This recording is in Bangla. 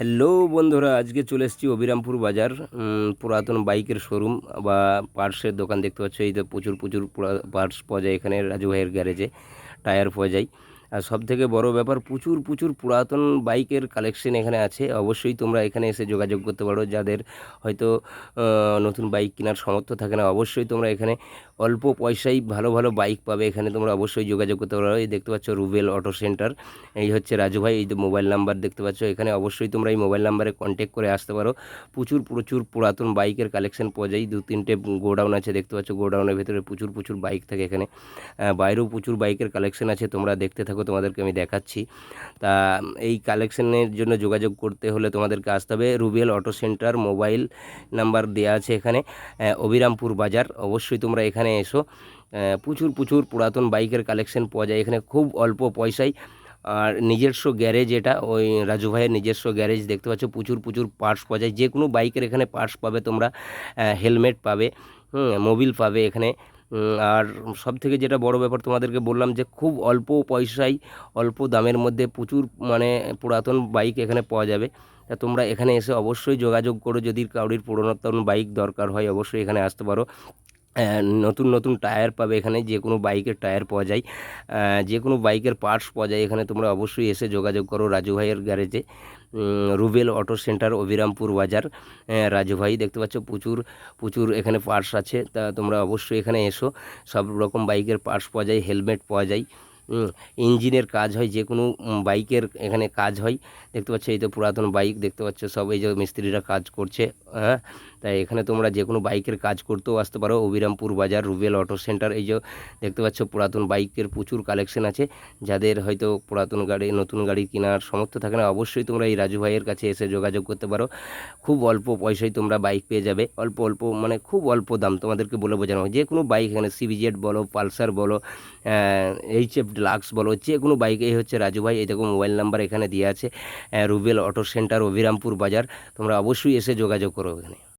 হ্যালো বন্ধুরা, আজকে চলে এসেছি অবিরামপুর বাজার পুরাতন বাইকের শোরুম বা পার্টসের দোকান দেখতে পাচ্ছ। এই তো প্রচুর প্রচুর পার্টস পাওয়া যায় এখানে, রাজু ভাইয়ের গ্যারেজে, টায়ার পাওয়া যায়। আর সব থেকে বড় ব্যাপার, প্রচুর প্রচুর পুরাতন বাইকের কালেকশন এখানে আছে। অবশ্যই তোমরা এখানে এসে যোগাযোগ করতে পারো। যাদের হয়তো নতুন বাইক কেনার সামর্থ্য থাকে না, অবশ্যই তোমরা এখানে অল্প পয়সায় ভালো ভালো বাইক পাবে। এখানে তোমরা অবশ্যই যোগাযোগ করতে পারো। এই দেখতে পাচ্ছ রুবেল অটো সেন্টার। এই হচ্ছে রাজু ভাই, এই মোবাইল নাম্বার দেখতে পাচ্ছ। এখানে অবশ্যই তোমরা এই মোবাইল নাম্বারে কন্ট্যাক্ট করে আসতে পারো। প্রচুর প্রচুর পুরাতন বাইকের কালেকশন পাওয়া যায়। দু, তিনটে গোডাউন আছে দেখতে পাচ্ছ। গোডাউনের ভেতরে প্রচুর প্রচুর বাইক থাকে এখানে। বাইরেও প্রচুর বাইকের কালেকশন আছে। তোমরা দেখতে থাকো। তোমাদেরকে আমি দেখাচ্ছি। তা এই কালেকশনের জন্য যোগাযোগ করতে হলে তোমাদেরকে আসতে হবে। Rubel auto centre mobile number দেওয়া আছে এখানে। অবিরামপুর বাজার। অবশ্যই তোমরা এখানে এসো। প্রচুর প্রচুর পুরাতন বাইকের কালেকশন পাওয়া যায়। এখানে খুব অল্প পয়সায়। আর নিজস্ব গ্যারেজ এটা। ওই রাজু ভাইয়ের নিজস্ব গ্যারেজ দেখতে পাচ্ছ। প্রচুর প্রচুর পার্টস পাওয়া যায়। যে কোনো বাইকের এখানে পার্টস পাবে তোমরা। হেলমেট পাবে। হুম, মোবিল পাবে এখানে। আর সব থেকে যেটা বড় ব্যাপার তোমাদেরকে বললাম যে খুব অল্প পয়সায়, অল্প দামের মধ্যে প্রচুর মানে পুরাতন বাইক এখানে পাওয়া যাবে। তা তোমরা এখানে এসে অবশ্যই যোগাযোগ করো যদি কাউরির পুরাতন বাইক দরকার হয়, অবশ্যই এখানে আসতে পারো। নতুন নতুন টায়ার পাবে এখানে যে কোনো বাইকের টায়ার পাওয়া যায়। যে কোনো বাইকের পার্টস পাওয়া যায় এখানে তোমরা অবশ্যই এসে যোগাযোগ করো রাজু ভাইয়ের গ্যারেজে। রুবেল অটো সেন্টার অবিরামপুর বাজার। আহ, রাজু ভাই দেখতে পাচ্ছ প্রচুর প্রচুর এখানে পার্টস আছে। তা তোমরা অবশ্যই এখানে এসো সব রকম বাইকের পার্টস পাওয়া যায় হেলমেট পাওয়া যায়। ইঞ্জিনের কাজ হয় যে কোনো বাইকের এখানে কাজ হয়। দেখতে পাচ্ছ এই তো পুরাতন বাইক দেখতে পাচ্ছ সব এই যে মিস্ত্রিরা কাজ করছে। হ্যাঁ তাই এখানে তোমরা যে কোনো বাইকের কাজ করতেও আসতে পারো। অবিরামপুর বাজার, রুবেল অটো সেন্টার, এই যে দেখতে পাচ্ছ পুরাতন বাইকের প্রচুর কালেকশন আছে। যাদের হয়তো পুরাতন গাড়ি, নতুন গাড়ি কেনার সমর্থ থাকে না, অবশ্যই তোমরা এই রাজু ভাইয়ের কাছে এসে যোগাযোগ করতে পারো। খুব অল্প পয়সায় তোমরা বাইক পেয়ে যাবে। অল্প অল্প মানে খুব অল্প দাম তোমাদেরকে বলে বোঝানো হয়। যে কোনো বাইক এখানে সিবিজেড বলো, পালসার বলো এইচ এফ ডিলাক্স বলো যে কোনো বাইক, এই হচ্ছে রাজু ভাই। এই দেখো মোবাইল নাম্বার এখানে দেওয়া আছে রুবেল অটো সেন্টার অভিরামপুর বাজার। তোমরা অবশ্যই এসে যোগাযোগ করো এখানে।